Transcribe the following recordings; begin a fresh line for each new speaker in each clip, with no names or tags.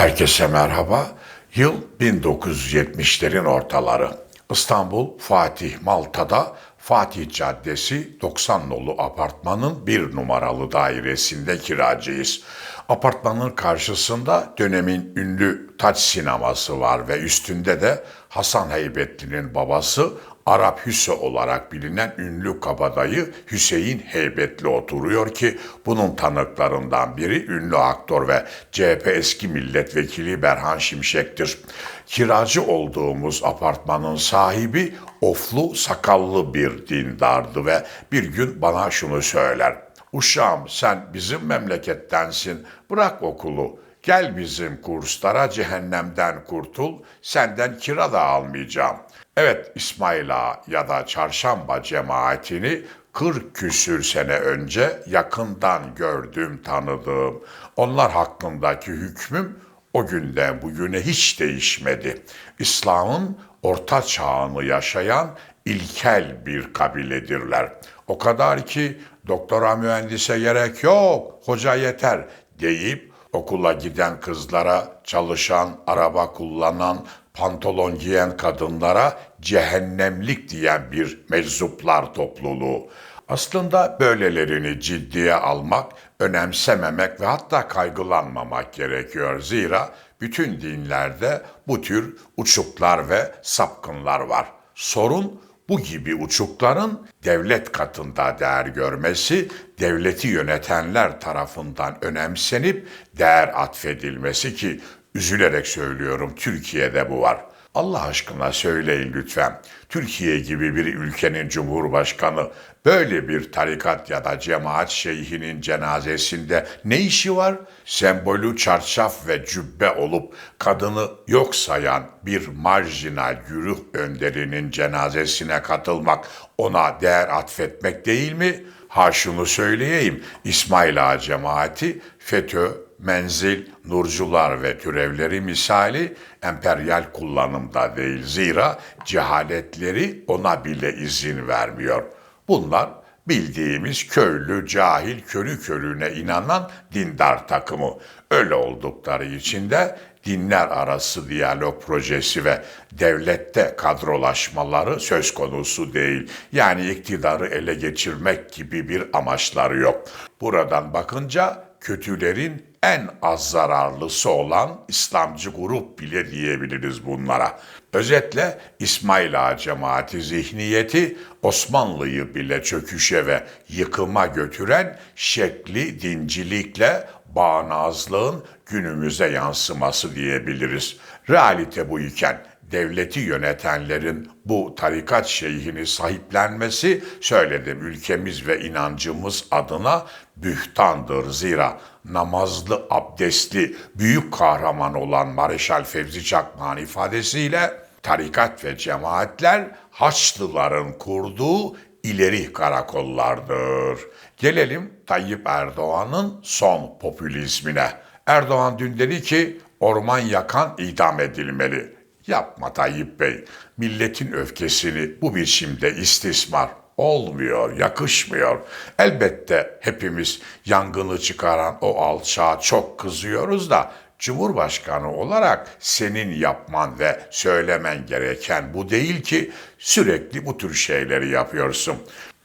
Herkese merhaba. Yıl 1970'lerin ortaları. İstanbul Fatih Malta'da Fatih Caddesi 90 nolu apartmanın bir numaralı dairesinde kiracıyız. Apartmanın karşısında dönemin ünlü taç sineması var ve üstünde de Hasan Heybetli'nin babası Arap Hüso olarak bilinen ünlü kabadayı Hüseyin Heybetli oturuyor ki bunun tanıklarından biri ünlü aktör ve CHP eski milletvekili Berhan Şimşek'tir. Kiracı olduğumuz apartmanın sahibi oflu sakallı bir dindardı ve bir gün bana şunu söyler. Uşağım sen bizim memlekettensin bırak okulu Gel bizim kurslara cehennemden kurtul, senden kira da almayacağım. Evet İsmail Ağa ya da çarşamba cemaatini 40 küsür sene önce yakından gördüm, tanıdığım. Onlar hakkındaki hükmüm o günden bugüne hiç değişmedi. İslam'ın orta çağını yaşayan ilkel bir kabiledirler. O kadar ki doktora mühendise gerek yok, hoca yeter deyip okula giden kızlara, çalışan, araba kullanan, pantolon giyen kadınlara cehennemlik diyen bir meczuplar topluluğu. Aslında böylelerini ciddiye almak, önemsememek ve hatta kaygılanmamak gerekiyor. Zira bütün dinlerde bu tür uçuklar ve sapkınlar var. Sorun bu gibi uçukların devlet katında değer görmesi, devleti yönetenler tarafından önemsenip değer atfedilmesi ki üzülerek söylüyorum Türkiye'de bu var. Allah aşkına söyleyin lütfen. Türkiye gibi bir ülkenin cumhurbaşkanı böyle bir tarikat ya da cemaat şeyhinin cenazesinde ne işi var? Sembolü çarşaf ve cübbe olup kadını yok sayan bir marjinal güruh önderinin cenazesine katılmak ona değer atfetmek değil mi? Ha şunu söyleyeyim, İsmail Ağa cemaati FETÖ, menzil, nurcular ve türevleri misali emperyal kullanımda değil. Zira cehaletleri ona bile izin vermiyor. Bunlar bildiğimiz köylü, cahil, körü körüne inanan dindar takımı. Öyle oldukları için de dinler arası diyalog projesi ve devlette kadrolaşmaları söz konusu değil. Yani iktidarı ele geçirmek gibi bir amaçları yok. Buradan bakınca kötülerin en az zararlısı olan İslamcı grup bile diyebiliriz bunlara. Özetle İsmail Ağa cemaati zihniyeti Osmanlı'yı bile çöküşe ve yıkıma götüren şekli dincilikle bağnazlığın günümüze yansıması diyebiliriz. Realite bu iken devleti yönetenlerin bu tarikat şeyhini sahiplenmesi söyledim ülkemiz ve inancımız adına bühtandır. Zira namazlı, abdestli, büyük kahraman olan Mareşal Fevzi Çakmak'ın ifadesiyle tarikat ve cemaatler Haçlıların kurduğu ileri karakollardır. Gelelim Tayyip Erdoğan'ın son popülizmine. Erdoğan dün dedi ki orman yakan idam edilmeli. Yapma Tayyip Bey. Milletin öfkesini bu biçimde istismar olmuyor, yakışmıyor. Elbette hepimiz yangını çıkaran o alçağa çok kızıyoruz da Cumhurbaşkanı olarak senin yapman ve söylemen gereken bu değil ki sürekli bu tür şeyleri yapıyorsun.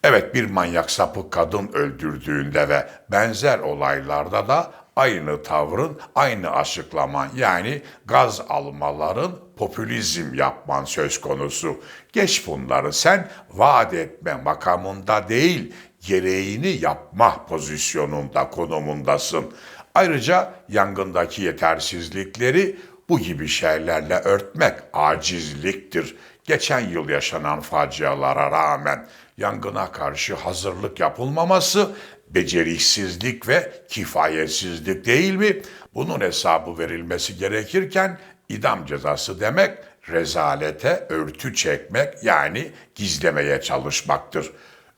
Evet bir manyak sapık kadın öldürdüğünde ve benzer olaylarda da aynı tavrın, aynı açıklaman yani gaz almaların popülizm yapman söz konusu. Geç bunları sen vaat etme makamında değil, gereğini yapma pozisyonunda, konumundasın. Ayrıca yangındaki yetersizlikleri bu gibi şeylerle örtmek acizliktir. Geçen yıl yaşanan facialara rağmen yangına karşı hazırlık yapılmaması beceriksizlik ve kifayetsizlik değil mi? Bunun hesabı verilmesi gerekirken idam cezası demek rezalete örtü çekmek yani gizlemeye çalışmaktır.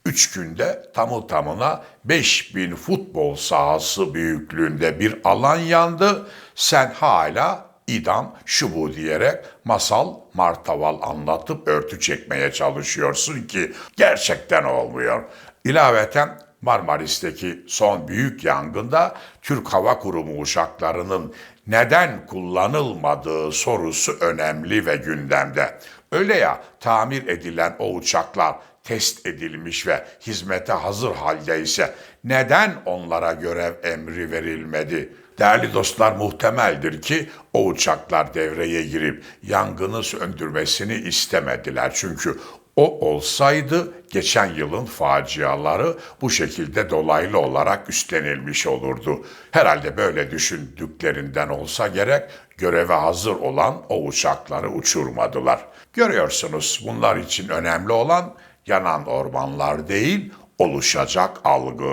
Üç günde tamı tamına 5000 futbol sahası büyüklüğünde bir alan yandı. Sen hala idam şu bu diyerek masal martaval anlatıp örtü çekmeye çalışıyorsun ki gerçekten olmuyor. İlaveten Marmaris'teki son büyük yangında Türk Hava Kurumu uçaklarının neden kullanılmadığı sorusu önemli ve gündemde. Öyle ya tamir edilen o uçaklar test edilmiş ve hizmete hazır haldeyse neden onlara görev emri verilmedi? Değerli dostlar muhtemeldir ki o uçaklar devreye girip yangını söndürmesini istemediler. Çünkü o olsaydı geçen yılın faciaları bu şekilde dolaylı olarak üstlenilmiş olurdu. Herhalde böyle düşündüklerinden olsa gerek göreve hazır olan o uçakları uçurmadılar. Görüyorsunuz bunlar için önemli olan yanan ormanlar değil, oluşacak algı.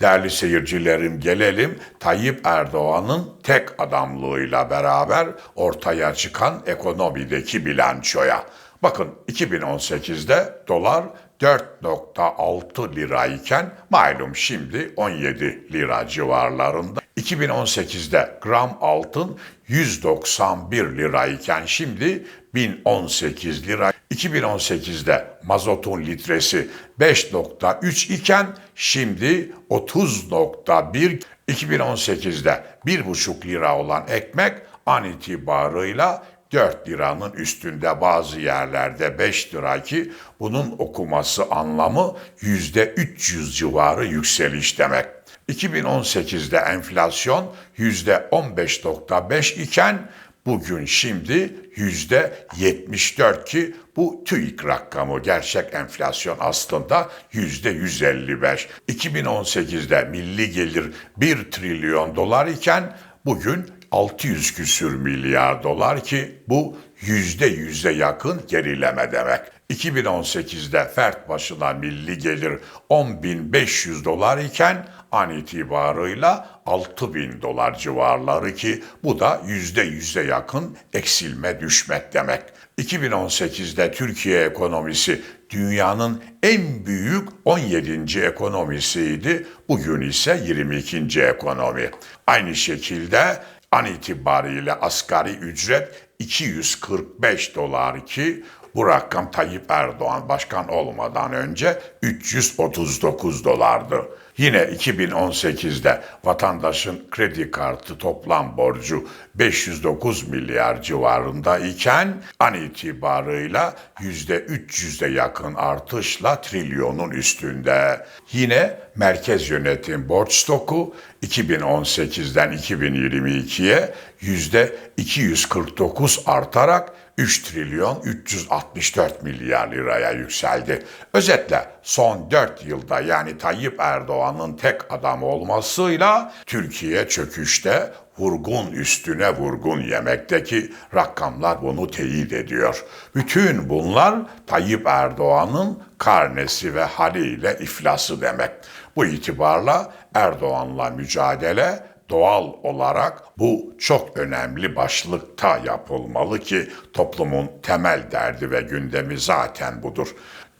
Değerli seyircilerim gelelim Tayyip Erdoğan'ın tek adamlığıyla beraber ortaya çıkan ekonomideki bilançoya. Bakın 2018'de dolar 4.6 lirayken malum şimdi 17 lira civarlarında. 2018'de gram altın 191 lirayken şimdi 1018 lira. 2018'de mazotun litresi 5.3 iken şimdi 30.1 2018'de 1,5 lira olan ekmek an itibarıyla 4 liranın üstünde bazı yerlerde 5 lira ki bunun okuması anlamı %300 civarı yükseliş demek. 2018'de enflasyon %15.5 iken bugün şimdi %74 ki bu TÜİK rakamı gerçek enflasyon aslında %155. 2018'de milli gelir 1 trilyon dolar iken bugün 600 küsür milyar dolar ki bu yüzde yüze yakın gerileme demek. 2018'de fert başına milli gelir 10.500 dolar iken an itibarıyla 6000 dolar civarları ki bu da yüzde yüze yakın eksilme düşmek demek. 2018'de Türkiye ekonomisi dünyanın en büyük 17. ekonomisiydi. Bugün ise 22. ekonomi. Aynı şekilde an itibariyle asgari ücret 245 dolar ki bu rakam Tayyip Erdoğan başkan olmadan önce 339 dolardı. Yine 2018'de vatandaşın kredi kartı toplam borcu 509 milyar civarında iken an itibarıyla %300'e yakın artışla trilyonun üstünde. Yine merkez yönetim borç stoku 2018'den 2022'ye %249 artarak 3 trilyon 364 milyar liraya yükseldi. Özetle son 4 yılda yani Tayyip Erdoğan'ın tek adam olmasıyla Türkiye çöküşte vurgun üstüne vurgun yemekteki rakamlar bunu teyit ediyor. Bütün bunlar Tayyip Erdoğan'ın karnesi ve haliyle iflası demek. Bu itibarla Erdoğan'la mücadele doğal olarak bu çok önemli başlıkta yapılmalı ki toplumun temel derdi ve gündemi zaten budur.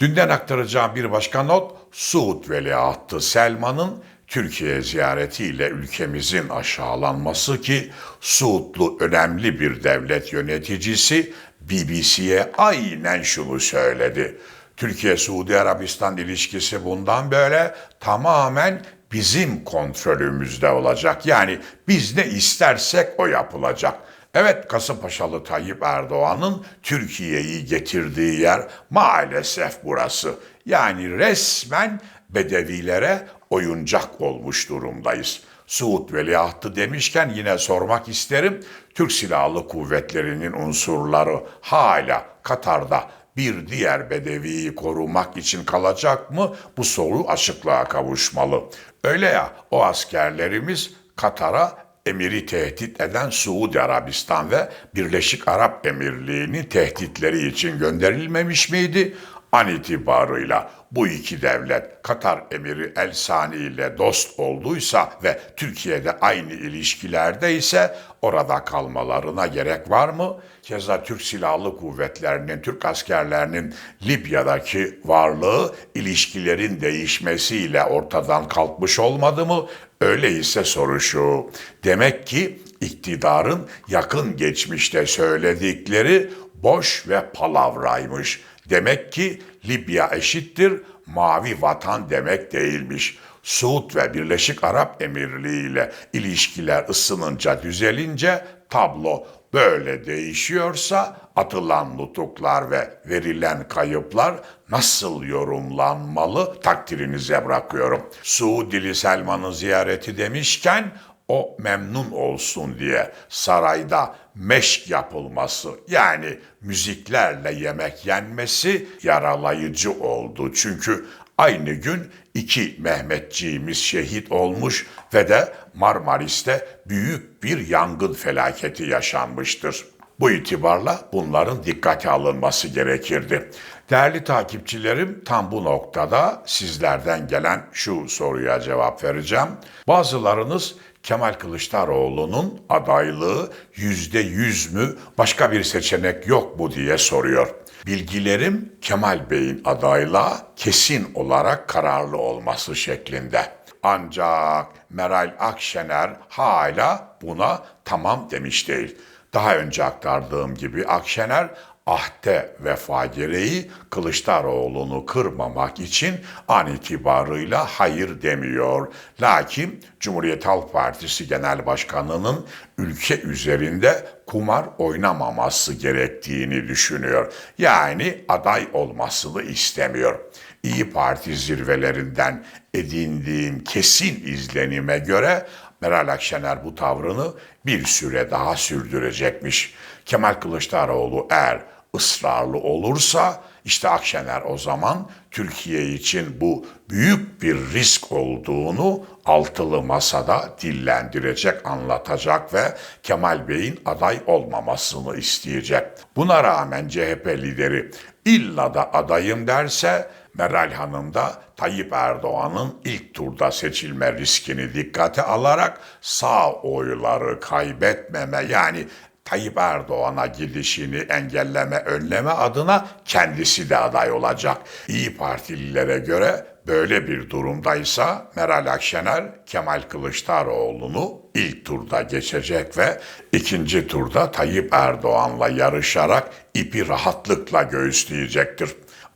Dünden aktaracağım bir başka not, Suud Veliahtı Selman'ın Türkiye ziyaretiyle ülkemizin aşağılanması ki Suudlu önemli bir devlet yöneticisi BBC'ye aynen şunu söyledi. Türkiye-Suudi Arabistan ilişkisi bundan böyle tamamen bizim kontrolümüzde olacak. Yani biz ne istersek o yapılacak. Evet Kasımpaşalı Tayyip Erdoğan'ın Türkiye'yi getirdiği yer maalesef burası. Yani resmen bedevilere oyuncak olmuş durumdayız. Suud Veliahtı demişken yine sormak isterim. Türk Silahlı Kuvvetleri'nin unsurları hala Katar'da bir diğer bedeviyi korumak için kalacak mı? Bu soru açıklığa kavuşmalı. Öyle ya o askerlerimiz Katar'a emiri tehdit eden Suudi Arabistan ve Birleşik Arap Emirliği'nin tehditleri için gönderilmemiş miydi? An itibarıyla bu iki devlet Katar emiri El Sani ile dost olduysa ve Türkiye'de aynı ilişkilerde ise orada kalmalarına gerek var mı? Keza Türk Silahlı Kuvvetleri'nin, Türk askerlerinin Libya'daki varlığı ilişkilerin değişmesiyle ortadan kalkmış olmadı mı? Öyleyse soru şu. Demek ki iktidarın yakın geçmişte söyledikleri boş ve palavraymış. Demek ki Libya eşittir mavi vatan demek değilmiş. Suud ve Birleşik Arap Emirliği ile ilişkiler ısınınca düzelince tablo böyle değişiyorsa atılan nutuklar ve verilen kayıplar nasıl yorumlanmalı takdirinize bırakıyorum. Suudili Selman'ın ziyareti demişken o memnun olsun diye sarayda meşk yapılması yani müziklerle yemek yenmesi yaralayıcı oldu. Çünkü aynı gün iki Mehmetçiğimiz şehit olmuş ve de Marmaris'te büyük bir yangın felaketi yaşanmıştır. Bu itibarla bunların dikkate alınması gerekirdi. Değerli takipçilerim tam bu noktada sizlerden gelen şu soruya cevap vereceğim. Bazılarınız Kemal Kılıçdaroğlu'nun adaylığı yüzde yüz mü başka bir seçenek yok mu diye soruyor. Bilgilerim Kemal Bey'in adayla kesin olarak kararlı olması şeklinde. Ancak Meral Akşener hala buna tamam demiş değil. Daha önce aktardığım gibi Akşener ahde vefa gereği Kılıçdaroğlu'nu kırmamak için an itibarıyla hayır demiyor. Lakin Cumhuriyet Halk Partisi Genel Başkanı'nın ülke üzerinde kumar oynamaması gerektiğini düşünüyor. Yani aday olmasını istemiyor. İyi Parti zirvelerinden edindiğim kesin izlenime göre Meral Akşener bu tavrını bir süre daha sürdürecekmiş. Kemal Kılıçdaroğlu eğer ısrarlı olursa işte Akşener o zaman Türkiye için bu büyük bir risk olduğunu altılı masada dillendirecek, anlatacak ve Kemal Bey'in aday olmamasını isteyecek. Buna rağmen CHP lideri illa da adayım derse Meral Hanım da Tayyip Erdoğan'ın ilk turda seçilme riskini dikkate alarak sağ oyları kaybetmeme yani Tayyip Erdoğan'a gidişini engelleme, önleme adına kendisi de aday olacak. İyi Partililere göre böyle bir durumdaysa Meral Akşener Kemal Kılıçdaroğlu'nu ilk turda geçecek ve ikinci turda Tayyip Erdoğan'la yarışarak ipi rahatlıkla göğüsleyecektir.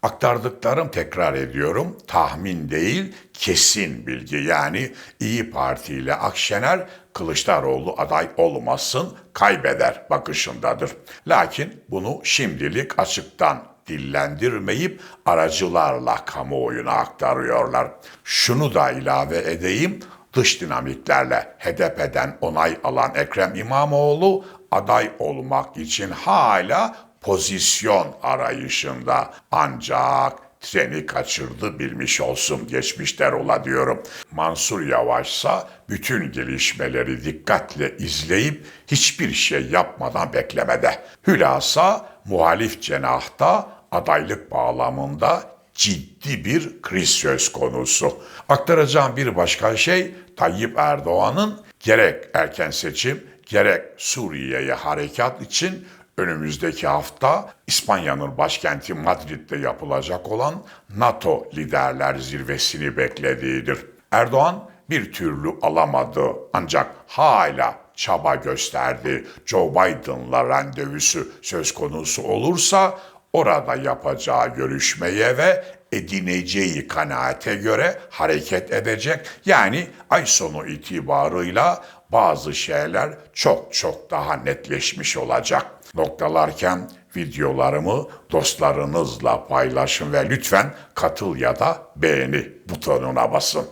Aktardıklarım tekrar ediyorum tahmin değil kesin bilgi yani İyi Parti ile Akşener Kılıçdaroğlu aday olmasın kaybeder bakışındadır. Lakin bunu şimdilik açıktan dillendirmeyip aracılarla kamuoyuna aktarıyorlar. Şunu da ilave edeyim, dış dinamiklerle HDP'den onay alan Ekrem İmamoğlu aday olmak için hala pozisyon arayışında ancak treni kaçırdı bilmiş olsun geçmişler ola diyorum. Mansur Yavaşsa bütün gelişmeleri dikkatle izleyip hiçbir şey yapmadan beklemede. Hülasa muhalif cenahta adaylık bağlamında ciddi bir kriz söz konusu. Aktaracağım bir başka şey Tayyip Erdoğan'ın gerek erken seçim gerek Suriye'ye harekat için önümüzdeki hafta İspanya'nın başkenti Madrid'de yapılacak olan NATO liderler zirvesini beklediğidir. Erdoğan bir türlü alamadı ancak hala çaba gösterdi. Joe Biden'la randevusu söz konusu olursa orada yapacağı görüşmeye ve edineceği kanaate göre hareket edecek. Yani ay sonu itibarıyla bazı şeyler çok çok daha netleşmiş olacak. Noktalarken videolarımı dostlarınızla paylaşın ve lütfen katıl ya da beğeni butonuna basın.